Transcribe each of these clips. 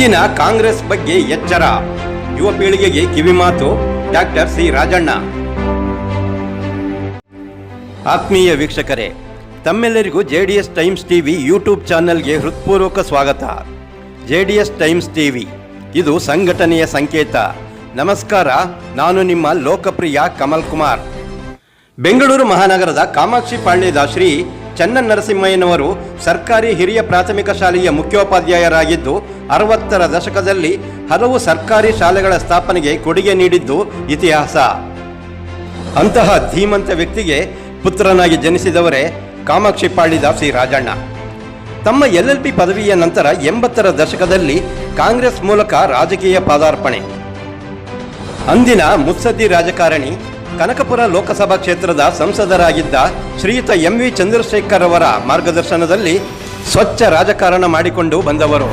ಇಂದಿನ ಕಾಂಗ್ರೆಸ್ ಬಗ್ಗೆ ಎಚ್ಚರ. ಯುವ ಪೀಳಿಗೆಗೆ ಕಿವಿಮಾತು ಡಾಕ್ಟರ್ ಸಿ ರಾಜಣ್ಣ. ಆತ್ಮೀಯ ವೀಕ್ಷಕರೇ, ತಮ್ಮೆಲ್ಲರಿಗೂ J D S Times TV YouTube ಚಾನೆಲ್ಗೆ ಹೃತ್ಪೂರ್ವಕ ಸ್ವಾಗತ. J D S Times TV, ಇದು ಸಂಘಟನೆಯ ಸಂಕೇತ. ನಮಸ್ಕಾರ, ನಾನು ನಿಮ್ಮ ಲೋಕಪ್ರಿಯ ಕಮಲ್ ಕುಮಾರ್. ಬೆಂಗಳೂರು ಮಹಾನಗರದ ಕಾಮಾಕ್ಷಿ ಪಾಳ್ಯದ ಶ್ರೀ ಚನ್ನನ್ ನರಸಿಂಹಯ್ಯನವರು ಸರ್ಕಾರಿ ಹಿರಿಯ ಪ್ರಾಥಮಿಕ ಶಾಲೆಯ ಮುಖ್ಯೋಪಾಧ್ಯಾಯರಾಗಿದ್ದು, ಅರವತ್ತರ ದಶಕದಲ್ಲಿ ಹಲವು ಸರ್ಕಾರಿ ಶಾಲೆಗಳ ಸ್ಥಾಪನೆಗೆ ಕೊಡುಗೆ ನೀಡಿದ್ದು ಇತಿಹಾಸ. ಅಂತಹ ಧೀಮಂತ ವ್ಯಕ್ತಿಗೆ ಪುತ್ರನಾಗಿ ಜನಿಸಿದವರೇ ಕಾಮಾಕ್ಷಿ ದಾಸಿ ರಾಜಣ್ಣ. ತಮ್ಮ ಎಲ್ ಎಲ್ ಪಿ ಪದವಿಯ ನಂತರ ಎಂಬತ್ತರ ದಶಕದಲ್ಲಿ ಕಾಂಗ್ರೆಸ್ ಮೂಲಕ ರಾಜಕೀಯ ಪಾದಾರ್ಪಣೆ. ಅಂದಿನ ಮುತ್ಸದ್ದಿ ರಾಜಕಾರಣಿ ಕನಕಪುರ ಲೋಕಸಭಾ ಕ್ಷೇತ್ರದ ಸಂಸದರಾಗಿದ್ದ ಶ್ರೀಯುತ ಎಂ ವಿ ಚಂದ್ರಶೇಖರ್ ಅವರ ಮಾರ್ಗದರ್ಶನದಲ್ಲಿ ಸ್ವಚ್ಛ ರಾಜಕಾರಣ ಮಾಡಿಕೊಂಡು ಬಂದವರು.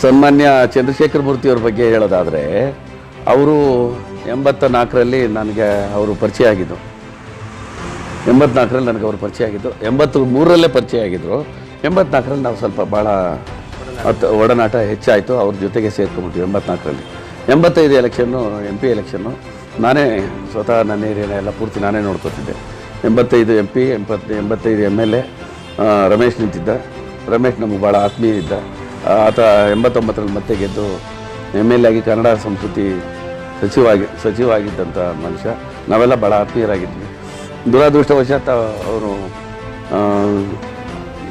ಸನ್ಮಾನ್ಯ ಚಂದ್ರಶೇಖರ ಮೂರ್ತಿಯವ್ರ ಬಗ್ಗೆ ಹೇಳೋದಾದರೆ, ಅವರು ಎಂಬತ್ತ ನಾಲ್ಕರಲ್ಲಿ ನನಗೆ ಅವರು ಪರಿಚಯ ಆಗಿದ್ದು. ಎಂಬತ್ನಾಲ್ಕರಲ್ಲಿ ನನಗೆ ಅವರು ಪರಿಚಯ ಆಗಿದ್ದು. ಎಂಬತ್ತು ಮೂರರಲ್ಲೇ ಪರಿಚಯ ಆಗಿದ್ದರು ಎಂಬತ್ನಾಲ್ಕರಲ್ಲಿ ನಾವು ಸ್ವಲ್ಪ ಭಾಳ ಒಡನಾಟ ಹೆಚ್ಚಾಯಿತು. ಅವ್ರ ಜೊತೆಗೆ ಸೇರ್ಕೊಂಬಿಟ್ವಿ ಎಂಬತ್ನಾಲ್ಕರಲ್ಲಿ. ಎಂಬತ್ತೈದು ಎಲೆಕ್ಷನ್ನು ಎಂ ಪಿ ಎಲೆಕ್ಷನ್ನು ನಾನೇ ಸ್ವತಃ ನನ್ನ ಏರಿಯಾನ ಎಲ್ಲ ಪೂರ್ತಿ ನಾನೇ ನೋಡ್ಕೊತಿದ್ದೆ. ಎಂಬತ್ತೈದು ಎಂ ಪಿ ಎಂಬತ್ತು ಎಂಬತ್ತೈದು ಎಂ ಎಲ್ ಎ ರಮೇಶ್ ನಿಂತಿದ್ದ. ರಮೇಶ್ ನಮಗೆ ಭಾಳ ಆತ್ಮೀಯ ಇದ್ದ. ಆತ ಎಂಬತ್ತೊಂಬತ್ತರಲ್ಲಿ ಮತ್ತೆ ಗೆದ್ದು ಎಂ ಎಲ್ ಎ ಆಗಿ ಕನ್ನಡ ಸಂಸ್ಕೃತಿ ಸಚಿವ ಆಗಿ ಸಚಿವ ಆಗಿದ್ದಂಥ ಮನುಷ್ಯ. ನಾವೆಲ್ಲ ಭಾಳ ಆತ್ಮೀಯರಾಗಿದ್ವಿ. ದುರಾದೃಷ್ಟವಶಾತ್ ಅವರು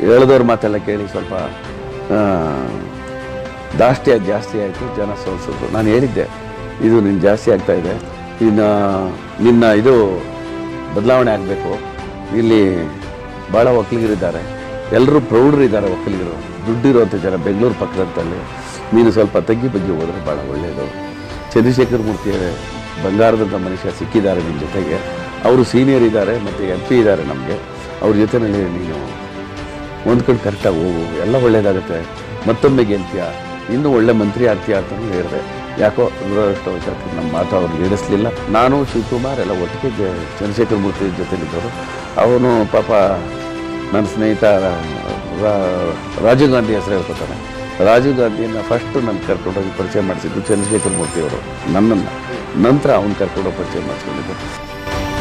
ಹೇಳಿದವ್ರ ಮಾತೆಲ್ಲ ಕೇಳಿ ಸ್ವಲ್ಪ ದಾಷ್ಟ್ಯ ಜಾಸ್ತಿ ಆಯಿತು, ಜನ ಸೋಲ್ಸಿದ್ರು ನಾನು ಹೇಳಿದ್ದೆ, ಇದು ನಿನ್ನ ಜಾಸ್ತಿ ಆಗ್ತಾ ಇದೆ. ಇನ್ನು, ನಿನ್ನ ಇದು ಬದಲಾವಣೆ ಆಗಬೇಕು. ಇಲ್ಲಿ ಭಾಳ ಒಕ್ಕಲಿಗರಿದ್ದಾರೆ. ಎಲ್ಲರೂ ಪ್ರೌಢರಿದ್ದಾರೆ ಒಕ್ಕಲಿಗರು. ದುಡ್ಡಿರುವಂಥ ಜನ ಬೆಂಗಳೂರು ಪಕ್ಕದಂತಲ್ಲಿ ನೀನು ಸ್ವಲ್ಪ ತಗ್ಗಿ ಬಗ್ಗೆ ಹೋದರೆ ಭಾಳ ಒಳ್ಳೆಯದು ಚಂದ್ರಶೇಖರ್ ಮೂರ್ತಿ ಬಂಗಾರದಂಥ ಮನುಷ್ಯ ಸಿಕ್ಕಿದ್ದಾರೆ ನಿಮ್ಮ ಜೊತೆಗೆ. ಅವರು ಸೀನಿಯರ್ ಇದ್ದಾರೆ ಮತ್ತು ಎಂ ಪಿ ಇದ್ದಾರೆ ನಮಗೆ. ಅವ್ರ ಜೊತೆಯಲ್ಲಿ ನೀನು ಹೊಂದ್ಕೊಂಡು ಕರೆಕ್ಟಾಗಿ ಹೋಗು. ಎಲ್ಲ ಒಳ್ಳೆಯದಾಗುತ್ತೆ ಮತ್ತೊಮ್ಮೆ ಗೆಲ್ತೀಯ? ಇನ್ನೂ ಒಳ್ಳೆ ಮಂತ್ರಿ ಆಗ್ತೀಯ ಅಂತ ಹೇಳಿದೆ. ಯಾಕೋ ದುರದೃಷ್ಟವಶಾತ್ ನಮ್ಮ ಮಾತು ಅವ್ರಿಗೆ ಇಡಿಸ್ಲಿಲ್ಲ ನಾನು ಶಿವಕುಮಾರ್ ಎಲ್ಲ ಒಟ್ಟಿಗೆ ಚಂದ್ರಶೇಖರ್ ಮೂರ್ತಿ ಜೊತೆಲಿದ್ದರು ಅವನು ಪಾಪ ನನ್ನ ಸ್ನೇಹಿತ ರಾಜೀವ್ ಗಾಂಧಿ ಹೆಸರು ಹೇಳ್ಕೊತಾನೆ. ರಾಜೀವ್ ಗಾಂಧಿಯನ್ನು ಫಸ್ಟ್ ನನ್ನ ಕರ್ಕೊಂಡೋಗಿ ಪರಿಚಯ ಮಾಡಿಸಿದ್ದು ಚಂದ್ರಶೇಖರ ಮೂರ್ತಿ ಅವರು. ನನ್ನನ್ನು, ನಂತರ ಅವನು ಕರ್ಕೊಂಡೋಗಿ ಪರಿಚಯ ಮಾಡಿಸ್ಕೊಂಡಿದ್ದು.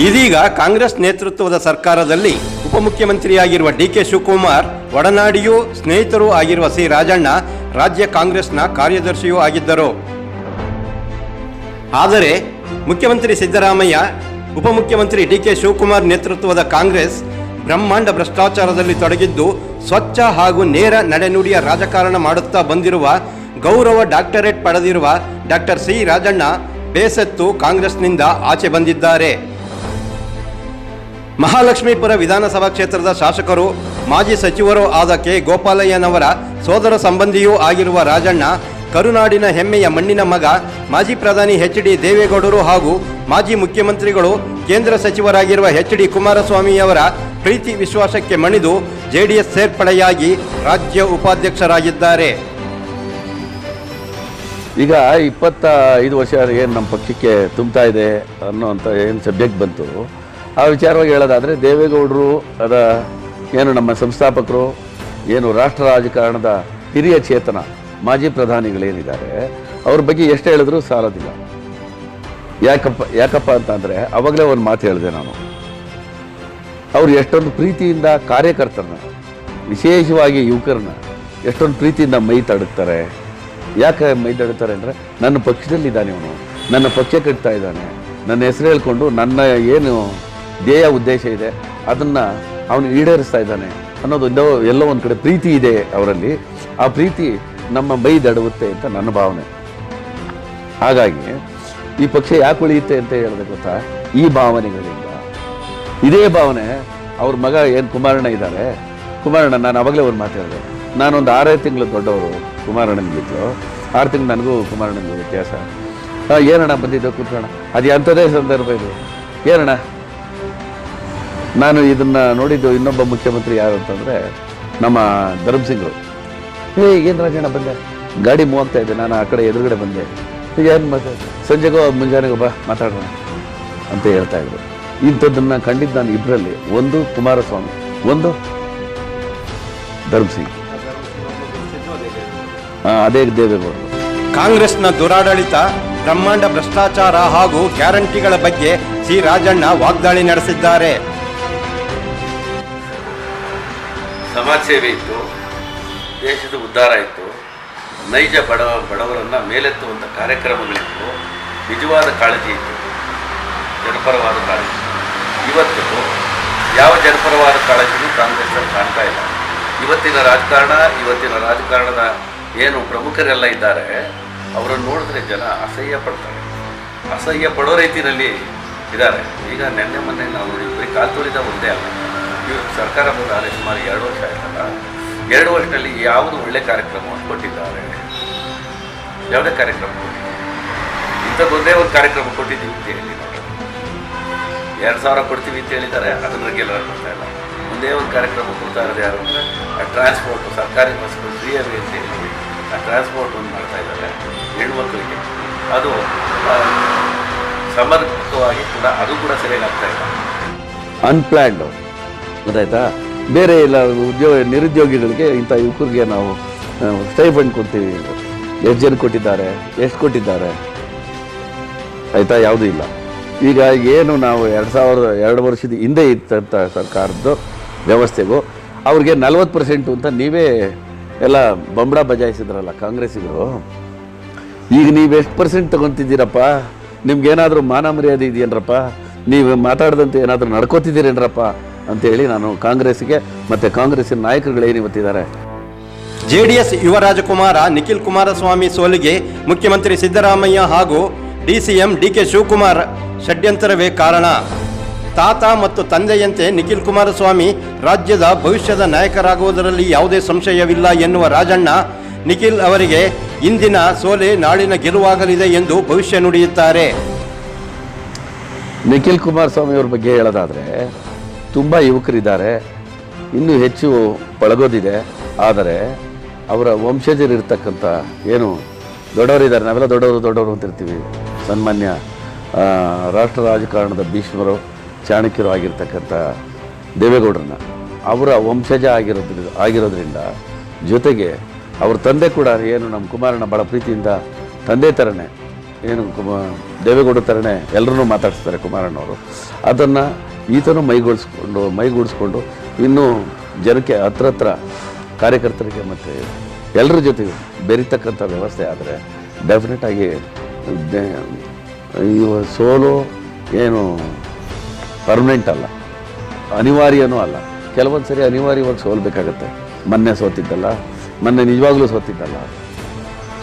ಇದೀಗ ಕಾಂಗ್ರೆಸ್ ನೇತೃತ್ವದ ಸರ್ಕಾರದಲ್ಲಿ ಉಪಮುಖ್ಯಮಂತ್ರಿಯಾಗಿರುವ ಡಿ ಕೆ ಶಿವಕುಮಾರ್, ಒಡನಾಡಿಯೂ ಸ್ನೇಹಿತರೂ ಆಗಿರುವ ಸಿ ರಾಜಣ್ಣ ರಾಜ್ಯ ಕಾಂಗ್ರೆಸ್ನ ಕಾರ್ಯದರ್ಶಿಯೂ ಆಗಿದ್ದರು. ಆದರೆ ಮುಖ್ಯಮಂತ್ರಿ ಸಿದ್ದರಾಮಯ್ಯ, ಉಪಮುಖ್ಯಮಂತ್ರಿ ಡಿ ಕೆ ಶಿವಕುಮಾರ್ ನೇತೃತ್ವದ ಕಾಂಗ್ರೆಸ್ ಬ್ರಹ್ಮಾಂಡ ಭ್ರಷ್ಟಾಚಾರದಲ್ಲಿ ತೊಡಗಿದ್ದು ಸ್ವಚ್ಛ ಹಾಗೂ ನೇರ ನಡೆನುಡಿಯ ರಾಜಕಾರಣ ಮಾಡುತ್ತಾ ಬಂದಿರುವ ಗೌರವ ಡಾಕ್ಟರೇಟ್ ಪಡೆದಿರುವ ಡಾಕ್ಟರ್ ಸಿ. ರಾಜಣ್ಣ ಬೇಸತ್ತು ಕಾಂಗ್ರೆಸ್ನಿಂದ ಆಚೆ ಬಂದಿದ್ದಾರೆ. ಮಹಾಲಕ್ಷ್ಮೀಪುರ ವಿಧಾನಸಭಾ ಕ್ಷೇತ್ರದ ಶಾಸಕರು, ಮಾಜಿ ಸಚಿವರೂ ಆದ ಕೆ. ಗೋಪಾಲಯ್ಯನವರ ಸೋದರ ಸಂಬಂಧಿಯೂ ಆಗಿರುವ ರಾಜಣ್ಣ, ಕರುನಾಡಿನ ಹೆಮ್ಮೆಯ ಮಣ್ಣಿನ ಮಗ, ಮಾಜಿ ಪ್ರಧಾನಿ ಎಚ್ ಡಿ ದೇವೇಗೌಡರು ಹಾಗೂ ಮಾಜಿ ಮುಖ್ಯಮಂತ್ರಿಗಳು, ಕೇಂದ್ರ ಸಚಿವರಾಗಿರುವ ಎಚ್ ಡಿ ಕುಮಾರಸ್ವಾಮಿಯವರ ಪ್ರೀತಿ ವಿಶ್ವಾಸಕ್ಕೆ ಮಣಿದು ಜೆಡಿಎಸ್ ಸೇರ್ಪಡೆಯಾಗಿ ರಾಜ್ಯ ಉಪಾಧ್ಯಕ್ಷರಾಗಿದ್ದಾರೆ. ಈಗ ಇಪ್ಪತ್ತ ಐದು ವರ್ಷ ಏನು ನಮ್ಮ ಪಕ್ಷಕ್ಕೆ ತುಂಬ್ತಾ ಇದೆ ಅನ್ನೋವಂಥ ಏನು ಸಬ್ಜೆಕ್ಟ್ ಬಂತು, ಆ ವಿಚಾರವಾಗಿ ಹೇಳೋದಾದರೆ ದೇವೇಗೌಡರು ಅದ ಏನು ನಮ್ಮ ಸಂಸ್ಥಾಪಕರು ಏನು ರಾಷ್ಟ್ರ ರಾಜಕಾರಣದ ಹಿರಿಯ ಚೇತನ ಮಾಜಿ ಪ್ರಧಾನಿಗಳೇನಿದ್ದಾರೆ, ಅವ್ರ ಬಗ್ಗೆ ಎಷ್ಟು ಹೇಳಿದ್ರು ಸಾಲೋದಿಲ್ಲ. ಯಾಕಪ್ಪ ಯಾಕಪ್ಪ ಅಂತಂದರೆ ಅವಾಗಲೇ ಒಂದು ಮಾತು ಹೇಳಿದೆ ನಾನು. ಅವ್ರು ಎಷ್ಟೊಂದು ಪ್ರೀತಿಯಿಂದ ಕಾರ್ಯಕರ್ತರನ್ನ, ವಿಶೇಷವಾಗಿ ಯುವಕರನ್ನ ಎಷ್ಟೊಂದು ಪ್ರೀತಿಯಿಂದ ಮೈ ತಡುತ್ತಾರೆ ಯಾಕೆ ಮೈ ತಡುತ್ತಾರೆ ಅಂದರೆ ನನ್ನ ಪಕ್ಷದಲ್ಲಿದ್ದಾನೆ ಅವನು, ನನ್ನ ಪಕ್ಷ ಕಟ್ತಾ ಇದ್ದಾನೆ. ನನ್ನ ಹೆಸರು ಹೇಳ್ಕೊಂಡು ನನ್ನ ಏನು ಧ್ಯೇಯ ಉದ್ದೇಶ ಇದೆ, ಅದನ್ನು ಅವನು ಈಡೇರಿಸ್ತಾ ಇದ್ದಾನೆ. ಅನ್ನೋದು ಎಲ್ಲೋ ಒಂದು ಕಡೆ ಪ್ರೀತಿ ಇದೆ ಅವರಲ್ಲಿ. ಆ ಪ್ರೀತಿ ನಮ್ಮ ಮೈ ದಡುತ್ತೆ ಅಂತ ನನ್ನ ಭಾವನೆ. ಹಾಗಾಗಿ ಈ ಪಕ್ಷ ಯಾಕೆ ಉಳಿಯುತ್ತೆ ಅಂತ ಹೇಳಿದ್ರೆ ಗೊತ್ತಾ? ಈ ಭಾವನೆಗಳಿಂದ. ಇದೇ ಭಾವನೆ ಅವ್ರ ಮಗ ಏನು ಕುಮಾರಣ್ಣ ಇದ್ದಾರೆ. ಕುಮಾರಣ್ಣ, ನಾನು ಅವಾಗಲೇ ಅವ್ರು ಮಾತಾಡಿದೆ ನಾನೊಂದು ಆರೇ ತಿಂಗಳು ದೊಡ್ಡವರು ಕುಮಾರಣ್ಣನಿಗಿದ್ದು ಆರು ತಿಂಗಳು ನನಗೂ ಕುಮಾರಣ್ಣನಿಗೂ ವ್ಯತ್ಯಾಸ. ಏನಣ್ಣ ಬಂದಿದ್ದು ಕೂತ್ಕೋಣ? ಅದು ಎಂಥದೇ ಸಂದರ್ಭ ಇದು. ಏನಣ್ಣ? ನಾನು ಇದನ್ನು ನೋಡಿದ್ದು ಇನ್ನೊಬ್ಬ ಮುಖ್ಯಮಂತ್ರಿ ಯಾರು ಅಂತಂದರೆ ನಮ್ಮ ಧರ್ಮ್ ಸಿಂಗ್ರು. ಏ ಏನು ರಾಜಣ್ಣ ಬಂದೆ? ಗಾಡಿ ಮೂವ್ ಆಗ್ತಾ ಇದೆ ನಾನು ಆ ಕಡೆ ಎದುರುಗಡೆ ಬಂದೆ. ಏನು ಮತ್ತೆ? ಸಂಜೆಗೋ ಮುಂಜಾನೆಗೋ ಬಾ ಮಾತಾಡೋಣ ಅಂತ ಹೇಳ್ತಾ ಇದ್ರು. ಇಂಥದ್ದನ್ನು ಕಂಡಿದ್ದು ನಾನು ಇಬ್ಬರಲ್ಲಿ ಒಂದು ಕುಮಾರಸ್ವಾಮಿ ಒಂದು ಧರ್ಮಸಿಂಗ್ ಆ, ಅದೇ ದೇವೇಗೌಡರು. ಕಾಂಗ್ರೆಸ್ನ ದುರಾಡಳಿತ ಬ್ರಹ್ಮಾಂಡ ಭ್ರಷ್ಟಾಚಾರ ಹಾಗೂ ಗ್ಯಾರಂಟಿಗಳ ಬಗ್ಗೆ ಸಿ. ರಾಜಣ್ಣ ವಾಗ್ದಾಳಿ ನಡೆಸಿದ್ದಾರೆ. ಸಮಾಜ ಸೇವೆ ಇತ್ತು ದೇಶದ ಉದ್ಧಾರ ಇತ್ತು, ನೈಜ ಬಡವ ಬಡವರನ್ನು ಮೇಲೆತ್ತುವಂಥ ಕಾರ್ಯಕ್ರಮಗಳಿತ್ತು, ನಿಜವಾದ ಕಾಳಜಿ ಇತ್ತು, ಜನಪರವಾದ ಕಾಳಜಿ ಇವತ್ತು ಯಾವ ಜನಪರವಾದ ಕಾಳಜಿನೂ ಕಾಂಗ್ರೆಸ್ನಲ್ಲಿ ಕಾಣ್ತಾ ಇಲ್ಲ. ಇವತ್ತಿನ ರಾಜಕಾರಣ, ಇವತ್ತಿನ ರಾಜಕಾರಣದ ಏನು ಪ್ರಮುಖರೆಲ್ಲ ಇದ್ದಾರೆ, ಅವರನ್ನು ನೋಡಿದ್ರೆ ಜನ ಅಸಹ್ಯ ಪಡ್ತಾರೆ. ಅಸಹ್ಯ ಪಡೋ ರೀತಿಯಲ್ಲಿ ಇದ್ದಾರೆ. ಈಗ ನೆನ್ನೆ ಮೊನ್ನೆ ನಾವು ಬರೀ ಕಾಲ್ ತುಳಿದ ಒಂದೇ ಅಲ್ಲ. ಇವರು ಸರ್ಕಾರ ಬಂದಾಗಲೇ ಸುಮಾರು ಎರಡು ವರ್ಷ ಆಯ್ತಲ್ಲ? ಎರಡು ವರ್ಷದಲ್ಲಿ ಯಾವುದು ಒಳ್ಳೆ ಕಾರ್ಯಕ್ರಮವನ್ನು ಕೊಟ್ಟಿದ್ದಾರೆ? ಯಾವುದೇ ಕಾರ್ಯಕ್ರಮ ಕೊಟ್ಟಿದ್ದಾರೆ ಇಂಥದ್ದೊಂದೇ ಒಂದು ಕಾರ್ಯಕ್ರಮ ಕೊಟ್ಟಿದ್ದೀವಿ ಅಂತ ಹೇಳಿ ಎರಡು ಸಾವಿರ ಕೊಡ್ತೀವಿ ಅಂತ ಹೇಳಿದ್ದಾರೆ. ಅದನ್ನ ರೆಗ್ಯುಲರ್ ಕೊಡ್ತಾ ಇಲ್ಲ. ಒಂದೇ ಒಂದು ಕಾರ್ಯಕ್ರಮ ಕೊಡ್ತಾ ಇರೋದು ಯಾರು ಅಂದರೆ, ಆ ಟ್ರಾನ್ಸ್ಪೋರ್ಟ್ ಸರ್ಕಾರಿ ಬಸ್ಗಳು ಫ್ರೀ ಆಗಿ ಅಂತ ಹೇಳಿ ಆ ಟ್ರಾನ್ಸ್ಪೋರ್ಟ್ ಒಂದು ಮಾಡ್ತಾ ಇದ್ದಾರೆ ಹೆಣ್ಮಕ್ಳಿಗೆ ಅದು ಸಮರ್ಪಕವಾಗಿ ಕೂಡ ಅದು ಕೂಡ ಸರಿಯಾಗಿ ಆಗ್ತಾ ಇಲ್ಲ. ಅನ್ಪ್ಲ್ಯಾಂಡ್ ಗೊತ್ತಾಯ್ತಾ? ಬೇರೆ ಇಲ್ಲ ಉದ್ಯೋಗ, ನಿರುದ್ಯೋಗಿಗಳಿಗೆ ಇಂಥ ಯುವಕರಿಗೆ ನಾವು ಸ್ಟೈಫಂಡ್ ಕೊಡ್ತೀವಿ. ಎಷ್ಟು ಜನ ಕೊಟ್ಟಿದ್ದಾರೆ? ಎಷ್ಟು ಕೊಟ್ಟಿದ್ದಾರೆ? ಆಯಿತಾ? ಯಾವುದೂ ಇಲ್ಲ. ಈಗ ಏನು ನಾವು ಎರಡು ಸಾವಿರದ ಎರಡು ವರ್ಷದ ಹಿಂದೆ ಇತ್ತಂಥ ಸರ್ಕಾರದ್ದು ವ್ಯವಸ್ಥೆಗೂ, ಅವ್ರಿಗೆ ನಲ್ವತ್ತು ಪರ್ಸೆಂಟು ಅಂತ ನೀವೇ ಎಲ್ಲ ಬಂಬಡ ಬಜಾಯಿಸಿದ್ರಲ್ಲ ಕಾಂಗ್ರೆಸ್ಸಿಗರು? ಈಗ ನೀವು ಎಷ್ಟು ಪರ್ಸೆಂಟ್ ತೊಗೊತಿದ್ದೀರಪ್ಪ? ನಿಮ್ಗೇನಾದರೂ ಮಾನ ಮರ್ಯಾದೆ ಇದೆಯೇನ್ರಪ್ಪ? ನೀವು ಮಾತಾಡ್ದಂತೆ ಏನಾದರೂ ನಡ್ಕೋತಿದ್ದೀರೇನ್ರಪ್ಪ? ಅಂತೇಳಿ ನಾನು ಕಾಂಗ್ರೆಸ್ಗೆ ಮತ್ತು ಕಾಂಗ್ರೆಸ್ಸಿನ ನಾಯಕರುಗಳೇನು ಇವತ್ತಿದ್ದಾರೆ? ಜೆಡಿಎಸ್ ಯುವ ರಾಜಕುಮಾರ ನಿಖಿಲ್ ಕುಮಾರಸ್ವಾಮಿ ಸೋಲಿಗೆ ಮುಖ್ಯಮಂತ್ರಿ ಸಿದ್ದರಾಮಯ್ಯ ಹಾಗೂ ಡಿಸಿಎಂ ಡಿಕೆ ಶಿವಕುಮಾರ್ ಷಡ್ಯಂತರವೇ ಕಾರಣ. ತಾತ ಮತ್ತು ತಂದೆಯಂತೆ ನಿಖಿಲ್ ಕುಮಾರಸ್ವಾಮಿ ರಾಜ್ಯದ ಭವಿಷ್ಯದ ನಾಯಕರಾಗುವುದರಲ್ಲಿ ಯಾವುದೇ ಸಂಶಯವಿಲ್ಲ ಎನ್ನುವ ರಾಜಣ್ಣ ನಿಖಿಲ್ ಅವರಿಗೆ ಇಂದಿನ ಸೋಲೆ ನಾಳಿನ ಗೆಲುವಾಗಲಿದೆ ಎಂದು ಭವಿಷ್ಯ ನುಡಿಯುತ್ತಾರೆ. ನಿಖಿಲ್ ಕುಮಾರಸ್ವಾಮಿ ಅವ್ರ ಬಗ್ಗೆ ಹೇಳೋದಾದರೆ ತುಂಬ ಯುವಕರಿದ್ದಾರೆ. ಇನ್ನೂ ಹೆಚ್ಚು ಪಳಗೋದಿದೆ. ಆದರೆ ಅವರ ವಂಶಜರಿರ್ತಕ್ಕಂಥ ಏನು ದೊಡ್ಡವರಿದ್ದಾರೆ. ನಾವೆಲ್ಲ ದೊಡ್ಡವರು ದೊಡ್ಡವರು ಅಂತಿರ್ತೀವಿ. ಸನ್ಮಾನ್ಯ ಆ, ರಾಷ್ಟ್ರ ರಾಜಕಾರಣದ ಭೀಷ್ಮರು ಚಾಣಕ್ಯರು ಆಗಿರ್ತಕ್ಕಂಥ ದೇವೇಗೌಡರನ್ನ. ಅವರ ವಂಶಜ ಆಗಿರೋದ್ರಿಂದ ಆಗಿರೋದ್ರಿಂದ ಜೊತೆಗೆ ಅವ್ರ ತಂದೆ ಕೂಡ ಏನು ನಮ್ಮ ಕುಮಾರನ ಭಾಳ ಪ್ರೀತಿಯಿಂದ ತಂದೆ ಥರನೇ ಏನು ಕುಮ ದೇವೇಗೌಡ ಥರನೇ ಎಲ್ಲರೂ ಮಾತಾಡಿಸ್ತಾರೆ ಕುಮಾರಣ್ಣವರು. ಅದನ್ನು ಈತನೂ ಮೈಗೂಡಿಸ್ಕೊಂಡು ಮೈಗೂಡಿಸ್ಕೊಂಡು ಇನ್ನೂ ಜನಕ್ಕೆ ಹತ್ರ ಹತ್ರ ಕಾರ್ಯಕರ್ತರಿಗೆ ಮತ್ತು ಎಲ್ಲರ ಜೊತೆ ಬೆರೀತಕ್ಕಂಥ ವ್ಯವಸ್ಥೆ ಆದರೆ ಡೆಫಿನೆಟಾಗಿ ಇವ ಸೋಲು ಏನು ಪರ್ಮನೆಂಟ್ ಅಲ್ಲ. ಅನಿವಾರ್ಯನೂ ಅಲ್ಲ. ಕೆಲವೊಂದು ಸರಿ ಅನಿವಾರ್ಯವಾಗಿ ಸೋಲ್ಬೇಕಾಗತ್ತೆ. ಮೊನ್ನೆ ಸೋತಿದ್ದಲ್ಲ, ಮೊನ್ನೆ ನಿಜವಾಗ್ಲೂ ಸೋತಿದ್ದಲ್ಲ.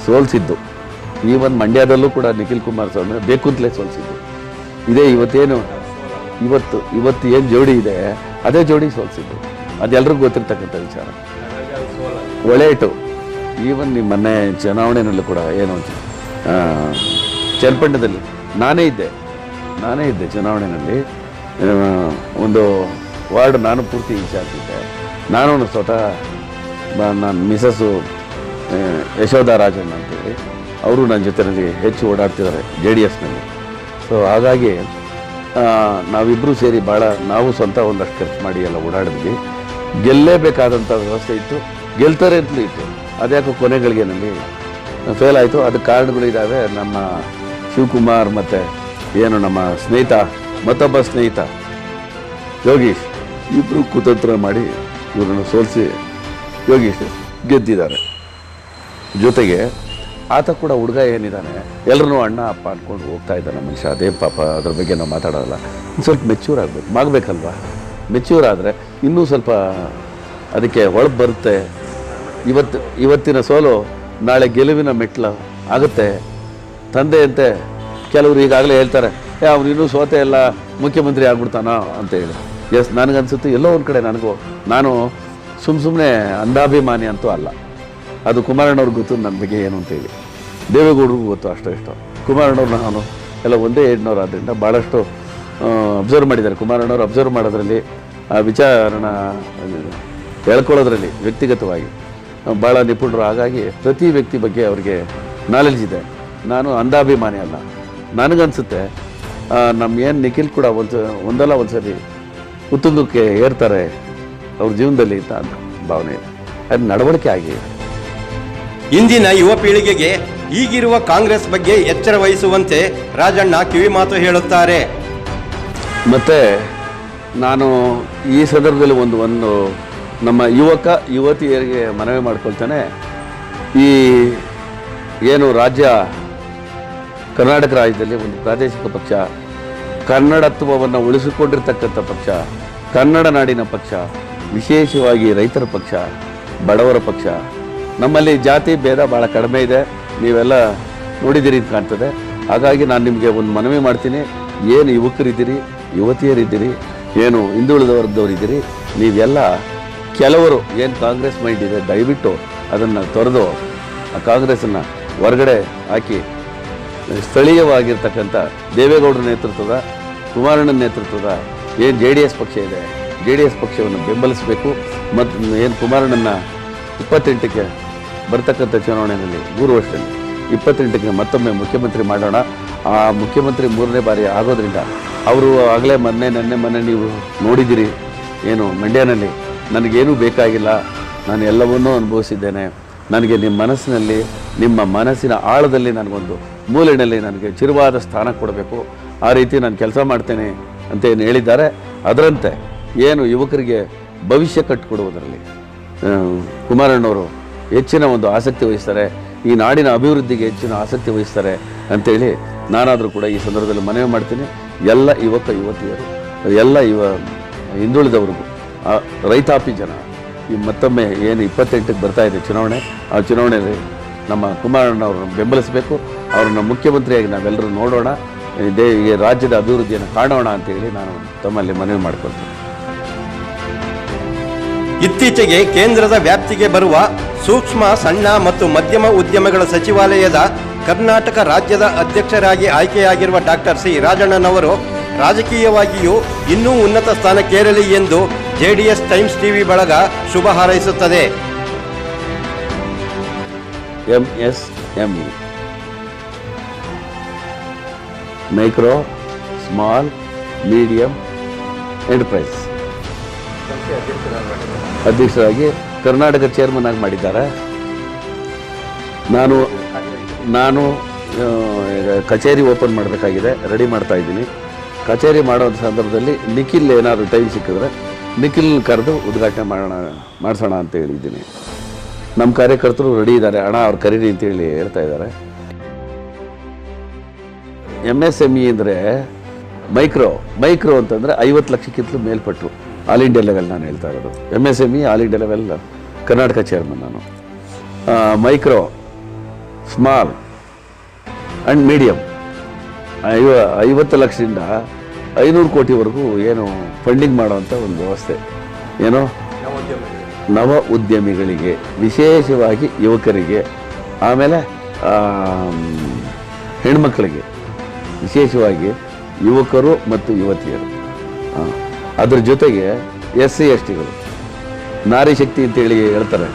ಸೋಲ್ಸಿದ್ದು. ಈವನ್ ಮಂಡ್ಯದಲ್ಲೂ ಕೂಡ ನಿಖಿಲ್ ಕುಮಾರಸ್ವಾಮಿ ಬೇಕು ಅಂತಲೇ ಸೋಲ್ಸಿದ್ದು. ಇದೇ ಇವತ್ತೇನು ಇವತ್ತು ಇವತ್ತು ಏನು ಜೋಡಿ ಇದೆ, ಅದೇ ಜೋಡಿ ಸೋಲ್ಸಿದ್ದು. ಅದೆಲ್ಲರಿಗೂ ಗೊತ್ತಿರ್ತಕ್ಕಂಥ ವಿಚಾರ. ಒಳೇಟು ಈವನ್ ನಿಮ್ಮ ಮೊನ್ನೆ ಚುನಾವಣೆಯಲ್ಲೂ ಕೂಡ ಏನು ಚನ್ನಪಟ್ಟಣದಲ್ಲಿ ನಾನೇ ಇದ್ದೆ. ನಾನೇ ಇದ್ದೆ ಚುನಾವಣೆಯಲ್ಲಿ ಒಂದು ವಾರ್ಡ್ ನಾನು ಪೂರ್ತಿ ವಿಚಾರಿಸಿದ್ದೆ. ನಾನು ನಾನು ಸ್ವತಃ ನನ್ನ ಮಿಸಸ್ಸು ಯಶೋಧ ರಾಜಣ್ಣ ಅಂತೇಳಿ. ಅವರು ನನ್ನ ಜೊತೆಯಲ್ಲಿ ಹೆಚ್ಚು ಓಡಾಡ್ತಿದ್ದಾರೆ ಜೆ ಡಿ ಎಸ್ನಲ್ಲಿ ಸೊ ಹಾಗಾಗಿ ನಾವಿಬ್ಬರೂ ಸೇರಿ ಭಾಳ, ನಾವು ಸ್ವಂತ ಒಂದಷ್ಟು ಖರ್ಚು ಮಾಡಿ ಎಲ್ಲ ಓಡಾಡಿದ್ವಿ. ಗೆಲ್ಲೇಬೇಕಾದಂಥ ವ್ಯವಸ್ಥೆ ಇತ್ತು. ಗೆಲ್ತಾರೆ ಅಂತಲೂ ಇತ್ತು. ಅದ್ಯಾಕೋ ನಮಗೆ ಫೇಲ್ ಆಯಿತು. ಅದಕ್ಕೆ ಕಾರಣಗಳಿದ್ದಾವೆ ನಮ್ಮ ಶಿವಕುಮಾರ್ ಮತ್ತು ಏನು ನಮ್ಮ ಸ್ನೇಹಿತ, ಮತ್ತೊಬ್ಬ ಸ್ನೇಹಿತ, ಯೋಗೀಶ್. ಇಬ್ಬರು ಕುತಂತ್ರ ಮಾಡಿ ಇವರನ್ನು ಸೋಲಿಸಿ ಯೋಗೀಶ್ ಗೆದ್ದಿದ್ದಾರೆ. ಜೊತೆಗೆ ಆತ ಕೂಡ ಹುಡುಗ ಏನಿದ್ದಾನೆ ಎಲ್ಲರೂ ಅಣ್ಣ, ಅಪ್ಪ ಅಂದ್ಕೊಂಡು ಹೋಗ್ತಾ ಇದ್ದಾನೆ ಮನುಷ್ಯ. ಅದೇ ಪಾಪ, ಅದ್ರ ಬಗ್ಗೆ ನಾವು ಮಾತಾಡೋಲ್ಲ ಸ್ವಲ್ಪ ಮೆಚ್ಯೂರ್ ಆಗಬೇಕು. ಮಾಗಬೇಕಲ್ವಾ ಮೆಚ್ಯೂರ್ ಆದರೆ ಇನ್ನೂ ಸ್ವಲ್ಪ ಅದಕ್ಕೆ ಒಳಗೆ ಬರುತ್ತೆ. ಇವತ್ತು ಇವತ್ತಿನ ಸೋಲು ನಾಳೆ ಗೆಲುವಿನ ಮೆಟ್ಲು ಆಗುತ್ತೆ. ತಂದೆಯಂತೆ ಕೆಲವರು ಈಗಾಗಲೇ ಹೇಳ್ತಾರೆ, ಏ, ಅವ್ನು ಇನ್ನೂ ಸೋತೆ ಎಲ್ಲ ಮುಖ್ಯಮಂತ್ರಿ ಆಗ್ಬಿಡ್ತಾನ? ಅಂತ ಹೇಳಿ. ಎಸ್ ನನಗನ್ಸುತ್ತೆ. ಎಲ್ಲೋ ಒಂದು ಕಡೆ ನನಗೂ, ನಾನು ಸುಮ್ಮ ಸುಮ್ಮನೆ ಅಂಧಾಭಿಮಾನಿ ಅಂತೂ ಅಲ್ಲ. ಅದು ಕುಮಾರಣ್ಣವ್ರಿಗೆ ಗೊತ್ತು, ನನ್ನ ಬಗ್ಗೆ ಏನು ಅಂತೇಳಿ ದೇವೇಗೌಡರಿಗೂ ಗೊತ್ತು, ಅಷ್ಟೋ ಇಷ್ಟೋ. ಕುಮಾರಣ್ಣವ್ರು ನಾನು ಎಲ್ಲ ಒಂದೇ ಏಡ್ನವ್ರು ಆದ್ದರಿಂದ ಭಾಳಷ್ಟು ಅಬ್ಸರ್ವ್ ಮಾಡಿದ್ದಾರೆ. ಕುಮಾರಣ್ಣವ್ರು ಅಬ್ಸರ್ವ್ ಮಾಡೋದ್ರಲ್ಲಿ, ಆ ವಿಚಾರನ, ಹೇಳ್ಕೊಳ್ಳೋದ್ರಲ್ಲಿ ವ್ಯಕ್ತಿಗತವಾಗಿ ಭಾಳ ನಿಪುಣರು. ಹಾಗಾಗಿ ಪ್ರತಿ ವ್ಯಕ್ತಿ ಬಗ್ಗೆ ಅವರಿಗೆ ನಾಲೆಡ್ಜ್ ಇದೆ. ನಾನು ಅಂಧಾಭಿಮಾನಿ ಅಲ್ಲ. ನನಗನ್ಸುತ್ತೆ ಏನು ನಿಖಿಲ್ ಕೂಡ ಒಂದು ಒಂದಲ್ಲ ಒಂದು ಸರಿ ಉತ್ತುಂಗಕ್ಕೆ ಏರ್ತಾರೆ, ಅವ್ರ ಜೀವನದಲ್ಲಿ ಅಂತ ಭಾವನೆ ಇದೆ. ಅದು ನಡವಳಿಕೆ ಆಗಿದೆ ಇಂದಿನ ಯುವ ಪೀಳಿಗೆಗೆ ಈಗಿರುವ ಕಾಂಗ್ರೆಸ್ ಬಗ್ಗೆ ಎಚ್ಚರ ವಹಿಸುವಂತೆ ರಾಜಣ್ಣ ಕಿವಿ ಮಾತು ಹೇಳುತ್ತಾರೆ. ಮತ್ತೆ ನಾನು ಈ ಸಂದರ್ಭದಲ್ಲಿ ಒಂದು ಒಂದು ನಮ್ಮ ಯುವಕ, ಯುವತಿಯರಿಗೆ ಮನವಿ ಮಾಡ್ಕೊಳ್ತೇನೆ. ಈ ಏನು ರಾಜ್ಯ, ಕರ್ನಾಟಕ ರಾಜ್ಯದಲ್ಲಿ ಒಂದು ಪ್ರಾದೇಶಿಕ ಪಕ್ಷ, ಕನ್ನಡತ್ವವನ್ನು ಉಳಿಸಿಕೊಂಡಿರ್ತಕ್ಕಂಥ ಪಕ್ಷ, ಕನ್ನಡ ನಾಡಿನ ಪಕ್ಷ, ವಿಶೇಷವಾಗಿ ರೈತರ ಪಕ್ಷ, ಬಡವರ ಪಕ್ಷ ನಮ್ಮಲ್ಲಿ ಜಾತಿ ಭೇದ ಭಾಳ ಕಡಿಮೆ ಇದೆ. ನೀವೆಲ್ಲ ನೋಡಿದ್ದೀರಿ ಅಂತ ಕಾಣ್ತದೆ. ಹಾಗಾಗಿ ನಾನು ನಿಮಗೆ ಒಂದು ಮನವಿ ಮಾಡ್ತೀನಿ. ಏನು ಯುವಕರಿದ್ದೀರಿ, ಯುವತಿಯರಿದ್ದೀರಿ, ಏನು ಹಿಂದುಳಿದ ವರ್ಗದವರಿದ್ದೀರಿ ನೀವೆಲ್ಲ ಕೆಲವರು ಏನು ಕಾಂಗ್ರೆಸ್ ಮೈಂಡ್ ಇದೆ, ದಯವಿಟ್ಟು ಅದನ್ನು ತೊರೆದು ಆ ಕಾಂಗ್ರೆಸ್ಸನ್ನು ಹೊರಗಡೆ ಹಾಕಿ, ಸ್ಥಳೀಯವಾಗಿರ್ತಕ್ಕಂಥ ದೇವೇಗೌಡರ ನೇತೃತ್ವದ ಕುಮಾರಣ್ಣನ ನೇತೃತ್ವದ ಏನು ಜೆ ಡಿ ಎಸ್ ಪಕ್ಷ ಇದೆ, ಜೆ ಡಿ ಎಸ್ ಪಕ್ಷವನ್ನು ಬೆಂಬಲಿಸಬೇಕು. ಮತ್ತು ಏನು ಕುಮಾರಣ್ಣನ ಇಪ್ಪತ್ತೆಂಟಕ್ಕೆ ಬರ್ತಕ್ಕಂಥ ಚುನಾವಣೆಯಲ್ಲಿ ಮೂರು ವರ್ಷದಲ್ಲಿ ಇಪ್ಪತ್ತೆಂಟಕ್ಕೆ ಮತ್ತೊಮ್ಮೆ ಮುಖ್ಯಮಂತ್ರಿ ಮಾಡೋಣ. ಆ ಮುಖ್ಯಮಂತ್ರಿ ಮೂರನೇ ಬಾರಿ ಆಗೋದ್ರಿಂದ ಅವರು ಆಗಲೇ ಮೊನ್ನೆ, ನೆನ್ನೆ ಮೊನ್ನೆ ನೀವು ನೋಡಿದ್ದೀರಿ. ಏನು, ಮಂಡ್ಯನಲ್ಲಿ ನನಗೇನೂ ಬೇಕಾಗಿಲ್ಲ. ನಾನು ಎಲ್ಲವನ್ನೂ ಅನುಭವಿಸಿದ್ದೇನೆ. ನನಗೆ ನಿಮ್ಮ ಮನಸ್ಸಿನಲ್ಲಿ, ನಿಮ್ಮ ಮನಸ್ಸಿನ ಆಳದಲ್ಲಿ ನನಗೊಂದು ಮೂಲೆಯಲ್ಲಿ ನನಗೆ ಚಿರುವಾದ ಸ್ಥಾನ ಕೊಡಬೇಕು. ಆ ರೀತಿ ನಾನು ಕೆಲಸ ಮಾಡ್ತೇನೆ ಅಂತ ಏನು ಹೇಳಿದ್ದಾರೆ. ಅದರಂತೆ ಏನು ಯುವಕರಿಗೆ ಭವಿಷ್ಯ ಕಟ್ಟಿಕೊಡುವುದರಲ್ಲಿ ಕುಮಾರಣ್ಣವರು ಹೆಚ್ಚಿನ ಒಂದು ಆಸಕ್ತಿ ವಹಿಸ್ತಾರೆ, ಈ ನಾಡಿನ ಅಭಿವೃದ್ಧಿಗೆ ಹೆಚ್ಚಿನ ಆಸಕ್ತಿ ವಹಿಸ್ತಾರೆ ಅಂತೇಳಿ ನಾನಾದರೂ ಕೂಡ ಈ ಸಂದರ್ಭದಲ್ಲಿ ಮನವಿ ಮಾಡ್ತೀನಿ. ಎಲ್ಲ ಯುವಕ ಯುವತಿಯರು, ಎಲ್ಲ ಯುವ ಹಿಂದುಳಿದವ್ರಿಗೂ ರೈತಾಪಿ ಜನ, ಈ ಮತ್ತೊಮ್ಮೆ ಏನು ಇಪ್ಪತ್ತೆಂಟಕ್ಕೆ ಬರ್ತಾ ಇದೆ ಚುನಾವಣೆ, ಆ ಚುನಾವಣೆಯಲ್ಲಿ ನಮ್ಮ ಕುಮಾರಣ್ಣವ್ರನ್ನ ಬೆಂಬಲಿಸಬೇಕು. ಅವರನ್ನು ಮುಖ್ಯಮಂತ್ರಿಯಾಗಿ ನಾವೆಲ್ಲರೂ ನೋಡೋಣ ದೇ ರಾಜ್ಯದ ಅಭಿವೃದ್ಧಿಯನ್ನು ಕಾಣೋಣ ಅಂತೇಳಿ ನಾನು ತಮ್ಮಲ್ಲಿ ಮನವಿ ಮಾಡ್ಕೊಳ್ತೀನಿ. ಇತ್ತೀಚೆಗೆ ಕೇಂದ್ರದ ವ್ಯಾಪ್ತಿಗೆ ಬರುವ ಸೂಕ್ಷ್ಮ, ಸಣ್ಣ ಮತ್ತು ಮಧ್ಯಮ ಉದ್ಯಮಗಳ ಸಚಿವಾಲಯದ ಕರ್ನಾಟಕ ರಾಜ್ಯದ ಅಧ್ಯಕ್ಷರಾಗಿ ಆಯ್ಕೆಯಾಗಿರುವ ಡಾಕ್ಟರ್ ಸಿ ರಾಜಣ್ಣನವರು ರಾಜಕೀಯವಾಗಿಯೂ ಇನ್ನೂ ಉನ್ನತ ಸ್ಥಾನಕ್ಕೇರಲಿ ಎಂದು ಜೆಡಿಎಸ್ ಟೈಮ್ಸ್ ಟಿವಿ ಬಳಗ ಶುಭ ಹಾರೈಸುತ್ತದೆ. MSME. Micro, small, medium enterprise. ಅಧ್ಯಕ್ಷರಾಗಿ ಕರ್ನಾಟಕ ಚೇರ್ಮನ್ ಆಗಿ ಮಾಡಿದ್ದಾರೆ. ನಾನು ನಾನು ಕಚೇರಿ ಓಪನ್ ಮಾಡಬೇಕಾಗಿದೆ ರೆಡಿ ಮಾಡ್ತಾ ಇದ್ದೀನಿ. ಕಚೇರಿ ಮಾಡೋ ಸಂದರ್ಭದಲ್ಲಿ ನಿಖಿಲ್ ಏನಾದರೂ ಟೈಮ್ ಸಿಕ್ಕಿದ್ರೆ ನಿಖಿಲ್ ಕರೆದು ಉದ್ಘಾಟನೆ ಮಾಡೋಣ, ಮಾಡಿಸೋಣ ಅಂತ ಹೇಳಿದ್ದೀನಿ. ನಮ್ಮ ಕಾರ್ಯಕರ್ತರು ರೆಡಿ ಇದ್ದಾರೆ. ಹಣ ಅವ್ರು ಕರೀರಿ ಅಂತೇಳಿ ಹೇಳ್ತಾ ಇದ್ದಾರೆ. ಎಂ ಎಸ್ ಎಂ ಇ ಅಂದರೆ ಮೈಕ್ರೋ ಮೈಕ್ರೋ ಅಂತಂದರೆ ಐವತ್ತು ಲಕ್ಷಕ್ಕಿಂತಲೂ ಮೇಲ್ಪಟ್ಟು ಆಲ್ ಇಂಡಿಯಾ ಲೆವೆಲ್ ನಾನು ಹೇಳ್ತಾ ಇರೋದು. M S M E all India level Karnataka chairman ನಾನು. ಮೈಕ್ರೋ ಸ್ಮಾಲ್ ಆ್ಯಂಡ್ ಮೀಡಿಯಮ್ ಐವ ಐವತ್ತು ಲಕ್ಷದಿಂದ ಐನೂರು ಕೋಟಿವರೆಗೂ ಏನು ಫಂಡಿಂಗ್ ಮಾಡುವಂಥ ಒಂದು ವ್ಯವಸ್ಥೆ. ಏನು? ನವ ಉದ್ಯಮಿಗಳಿಗೆ ವಿಶೇಷವಾಗಿ ಯುವಕರಿಗೆ ಆಮೇಲೆ ಹೆಣ್ಮಕ್ಕಳಿಗೆ ವಿಶೇಷವಾಗಿ ಯುವಕರು ಮತ್ತು ಯುವತಿಯರು. ಆ, ಅದ್ರ ಜೊತೆಗೆ S C S ಟಿಗಳು, Nari Shakti ಅಂತೇಳಿ ಹೇಳ್ತಾರೆ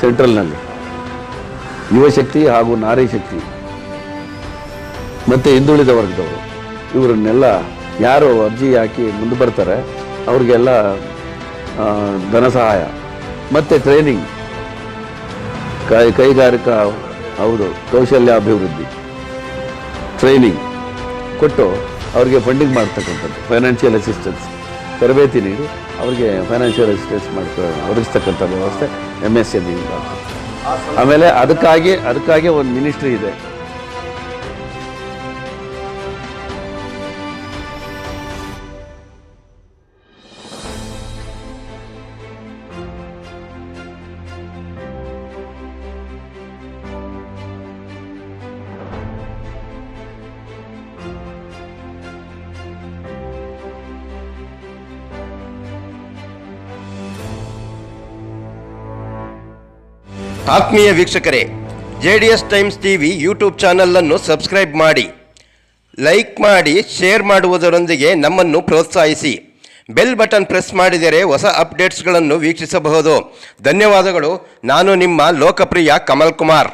ಸೆಂಟ್ರಲ್ನಲ್ಲಿ. ಯುವಶಕ್ತಿ ಹಾಗೂ ನಾರಿ ಶಕ್ತಿ. ಮತ್ತು ಹಿಂದುಳಿದ ವರ್ಗದವರು, ಇವರನ್ನೆಲ್ಲ ಯಾರು ಅರ್ಜಿ ಹಾಕಿ ಮುಂದೆ ಬರ್ತಾರೆ, ಅವ್ರಿಗೆಲ್ಲ ಧನ ಸಹಾಯ, ಮತ್ತು ಟ್ರೈನಿಂಗ್ ಕೈ, ಕೈಗಾರಿಕಾ, ಹೌದು ಕೌಶಲ್ಯ ಅಭಿವೃದ್ಧಿ ಟ್ರೈನಿಂಗ್ ಕೊಟ್ಟು ಅವ್ರಿಗೆ ಫಂಡಿಂಗ್ ಮಾಡ್ತಕ್ಕಂಥದ್ದು ಫೈನಾನ್ಷಿಯಲ್ ಅಸಿಸ್ಟೆನ್ಸ್ ತರಬೇತಿ ನೀಡಿ ಅವರಿಗೆ ಫೈನಾನ್ಷಿಯಲ್ ಅಸಿಸ್ಟೆನ್ಸ್ ಮಾಡ್ಕೊ ಒದಗಿಸ್ತಕ್ಕಂಥ ವ್ಯವಸ್ಥೆ ಎಂ ಎಸ್ ಎಂ ಆಮೇಲೆ ಅದಕ್ಕಾಗಿ ಅದಕ್ಕಾಗಿ ಒಂದು ಮಿನಿಸ್ಟ್ರಿ ಇದೆ. ಆತ್ಮೀಯ ವೀಕ್ಷಕರೇ J D S Times TV YouTube ಚಾನಲನ್ನು ಸಬ್ಸ್ಕ್ರೈಬ್ ಮಾಡಿ, ಲೈಕ್ ಮಾಡಿ, ಶೇರ್ ಮಾಡುವುದರೊಂದಿಗೆ ನಮ್ಮನ್ನು ಪ್ರೋತ್ಸಾಹಿಸಿ. ಬೆಲ್ ಬಟನ್ ಪ್ರೆಸ್ ಮಾಡಿದರೆ ಹೊಸ ಅಪ್ಡೇಟ್ಸ್ಗಳನ್ನು ವೀಕ್ಷಿಸಬಹುದು. ಧನ್ಯವಾದಗಳು. ನಾನು ನಿಮ್ಮ ಲೋಕಪ್ರಿಯ ಕಮಲ್ ಕುಮಾರ್.